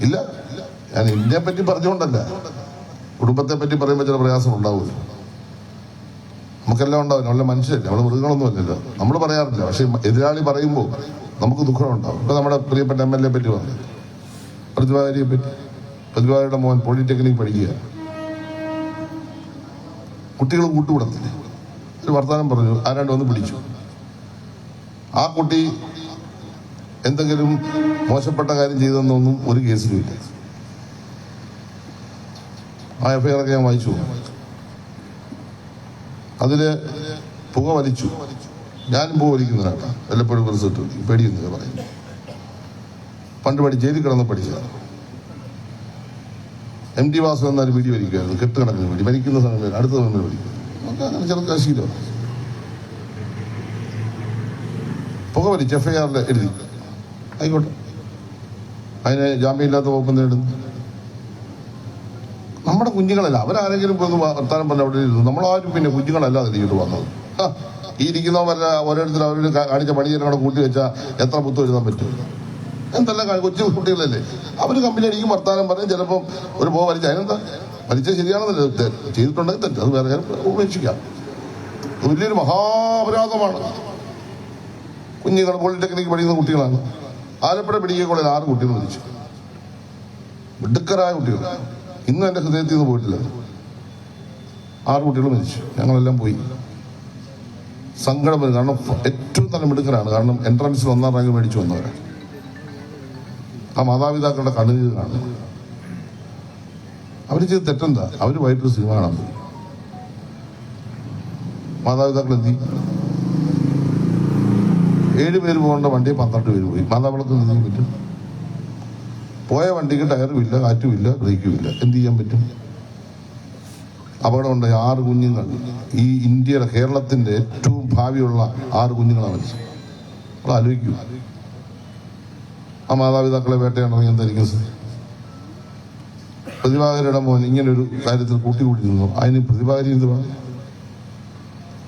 ഇല്ല. ഞാൻ ഇന്ത്യയെ പറ്റി പറഞ്ഞുകൊണ്ടല്ല. കുടുംബത്തെ പറ്റി പറയുമ്പോൾ ചില പ്രയാസം ഉണ്ടാവില്ല നമുക്കെല്ലാം ഉണ്ടാവും നമ്മളെ മനുഷ്യരല്ല. നമ്മൾ മൃഗങ്ങളൊന്നും അല്ലല്ലോ. നമ്മൾ പറയാറില്ല. പക്ഷെ എതിരാളി പറയുമ്പോൾ നമുക്ക് ദുഃഖം ഉണ്ടാവും. ഇപ്പൊ നമ്മുടെ പ്രിയപ്പെട്ട എം എൽ എ പറ്റി പറഞ്ഞു? പ്രതിഭാരിയെ പറ്റി. പ്രതിഭാരിയുടെ മോൻ പോളിടെക്നിക് പഠിക്കുക. കുട്ടികൾ കൂട്ടുകൂടത്തില്ലേ? ഒരു വർത്തമാനം പറഞ്ഞു. ആരാണ്ട് വന്ന് പിടിച്ചു. ആ കുട്ടി എന്തെങ്കിലും മോശപ്പെട്ട കാര്യം ചെയ്തെന്നൊന്നും ഒരു കേസിലും ഇല്ല. ആ എഫ്ഐആർ ഒക്കെ ഞാൻ വായിച്ചു. അതിൽ പുക വലിച്ചു. ഞാനും പുക വലിക്കുന്നതാണ് വല്ലപ്പോഴും റിസൾട്ട് പേടിയെന്ന് പറയുന്നു. പണ്ട് പഠി ജയിലിൽ കിടന്ന് പഠിച്ചതാണ്. എം ടി വാസു എന്നാൽ വീടി വലിക്കുമായിരുന്നു. കെട്ടുകണക്കിന് വേണ്ടി വലിക്കുന്ന സമയം അടുത്ത സമയം വലിക്കും. അങ്ങനെ ചെറുക്കാൻ ശീലമാണ് പുക വലിച്ച് എഫ് ഐ ആറിൽ എഴുതി. ആയിക്കോട്ടെ. അതിന് ജാമ്യമില്ലാത്ത വകുപ്പ് നേടുന്നു നമ്മുടെ കുഞ്ഞുങ്ങളല്ല അവരാരെങ്കിലും ഒന്ന് വർത്താനം പറഞ്ഞ അവിടെ ഇരുന്നു. നമ്മളാരും പിന്നെ കുഞ്ഞുങ്ങളല്ല അതിൽ ഇങ്ങോട്ട് വന്നത്. ഈ ഇരിക്കുന്നവരല്ല ഓരോരുത്തർ അവർ കാണിച്ച പണി കൂടെ കൂട്ടി വെച്ചാൽ എത്ര പുത്തു എഴുതാൻ പറ്റും? എന്തെല്ലാം കൊച്ചു കുട്ടികളല്ലേ? അവർ കമ്പനി അടിക്കും വർത്താനം പറയും. ചിലപ്പം ഒരു പോ വലിച്ച അതിനെന്താ? വലിച്ച ശരിയാണെന്നല്ലേ? ചെയ്തിട്ടുണ്ടെങ്കിൽ തെറ്റ്. അത് വേറെ ഉപേക്ഷിക്കാം. വലിയൊരു മഹാപരാധമാണ്. കുഞ്ഞുങ്ങൾ പോളിടെക്നിക്ക് പഠിക്കുന്ന കുട്ടികളാണ്. ആലപ്പുഴ മെഡിക്കൽ കോളേജിൽ ആറ് കുട്ടികൾ മരിച്ചു. മിടുക്കരായ കുട്ടികൾ. ഇന്നും എന്റെ ഹൃദയത്തിൽ നിന്ന് പോയിട്ടില്ല. ആറ് കുട്ടികൾ മരിച്ചു. ഞങ്ങളെല്ലാം പോയി. സങ്കടം വരും. കാരണം ഏറ്റവും നല്ല മിടുക്കരാണ്. കാരണം എൻട്രൻസിൽ ഒന്നാം റാങ്ക് മേടിച്ചു വന്നവരാണ് ആ മാതാപിതാക്കളുടെ കണ്ണുനീര് കാണും. അവർ ചെയ്ത് തെറ്റെന്താ? അവർ വൈകിട്ട് സിനിമ കാണാൻ പോയി. മാതാപിതാക്കൾ എന്ത്? ഏഴ് പേര് പോകേണ്ട വണ്ടി പന്ത്രണ്ട് പേര് പോയി. മാതാവളത്ത് എന്ത് പറ്റും? പോയ വണ്ടിക്ക് ടയറും ഇല്ല കാറ്റും ഇല്ല ബ്രേക്കും ഇല്ല. എന്ത് ചെയ്യാൻ പറ്റും? അപകടമുണ്ടായി ആറ് കുഞ്ഞുങ്ങൾ. ഈ ഇന്ത്യയുടെ കേരളത്തിന്റെ ഏറ്റവും ഭാവിയുള്ള ആറ് കുഞ്ഞുങ്ങളാണ് മരിച്ചത്. നമ്മൾ ആലോചിക്കൂ. ആ മാതാപിതാക്കളെ വേട്ടയാണെങ്കിൽ എന്തായിരിക്കും സാർ? പ്രതിഭാകരുടെ മോൻ ഇങ്ങനെ ഒരു കാര്യത്തിൽ കൂട്ടിക്കൂട്ടി നിന്നു അതിന് പ്രതിഭാകരി എന്ത് പറഞ്ഞു?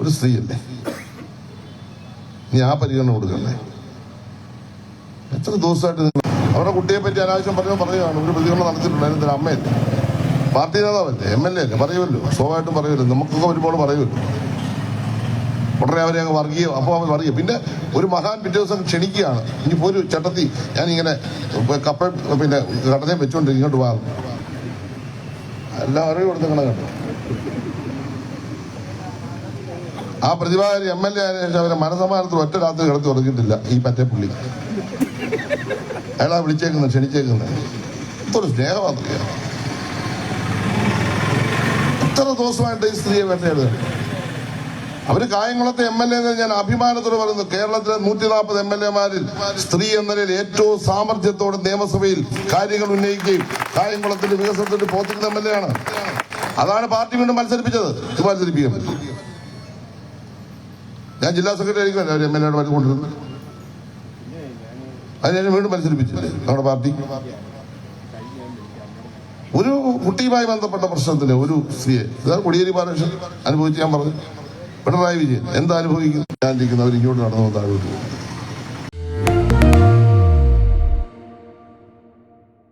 ഒരു സ്ത്രീയല്ലേ? നീ ആ പരിഗണന കൊടുക്കണ്ടേ? എത്ര ദിവസമായിട്ട് അവരുടെ കുട്ടിയെ പറ്റി അനാവശ്യം പറയുമ്പോൾ പറയുകയാണ്. ഒരു പ്രതികരണം നടത്തിയിട്ടുണ്ട് അതിന് അമ്മയല്ലേ? പാർട്ടി നേതാവല്ലേ? എം എൽ എ അല്ലേ? പറയുമല്ലോ. സ്വാഭാവികമായിട്ടും പറയുമല്ലോ. നമുക്കൊക്കെ ഒരുപാട് പറയുമല്ലോ. ഉടനെ അവരെ അങ്ങ് വർഗീയ അപ്പോൾ അവർ വർഗീയ. പിന്നെ ഒരു മഹാൻ പിറ്റേ ദിവസം ക്ഷണിക്കുകയാണ്. ഇനി ഒരു ചട്ടത്തി ഞാനിങ്ങനെ കപ്പ പിന്നെ കടലയും വെച്ചുകൊണ്ട് ഇങ്ങോട്ട് വാ. എല്ലാം അറിവ് കൊടുത്തങ്ങനെ കേട്ടോ ആ പ്രതിഭാകരി എം എൽ എ ആയതിനു ശേഷം അവരെ മനസമാനത്തിൽ ഒറ്റ രാത്രി കിടത്തി ഉറങ്ങിയിട്ടില്ല. ഈ മറ്റേ പുള്ളി. അയാളാ വിളിച്ചേക്കുന്നത് ക്ഷണിച്ചേക്കുന്നത്. ഒരു സ്നേഹമാതൃകയാണ് ഇത്ര ദിവസമായിട്ട് ഈ സ്ത്രീയെ വേട്ടയാടുക. അവർ കായംകുളത്തെ എം എൽ എ ഞാൻ അഭിമാനത്തോടെ പറയുന്നു. കേരളത്തിലെ നൂറ്റി നാൽപ്പത് എം എൽ എമാരിൽ സ്ത്രീ എന്ന നിലയിൽ ഏറ്റവും സാമർഥ്യത്തോടെ നിയമസഭയിൽ കാര്യങ്ങൾ ഉന്നയിക്കുകയും കായംകുളത്തിന്റെ വികസനത്തിന് പോത്തിരുന്ന എം എൽ എ ആണ്. അതാണ് പാർട്ടി വീണ്ടും മത്സരിപ്പിച്ചത്. മത്സരിപ്പിക്കാൻ ഞാൻ ജില്ലാ സെക്രട്ടറി ആയിരിക്കും എം എൽ എയുടെ കൊണ്ടിരുന്നത് അതിനെ വീണ്ടും മത്സരിപ്പിച്ചില്ലേ നമ്മുടെ പാർട്ടി. ഒരു കുട്ടിയുമായി ബന്ധപ്പെട്ട പ്രശ്നത്തിന് ഒരു സ്ത്രീയെ ഇതാണ് കൊടിയേരി ബാലകൃഷ്ണൻ അനുഭവിച്ച് ഞാൻ പറഞ്ഞു പിണറായി വിജയൻ എന്താ അനുഭവിക്കുന്നു ഞാൻ ഇരിക്കുന്നവർ ഇങ്ങോട്ട് നടന്നു താഴോട്ട് പോകും.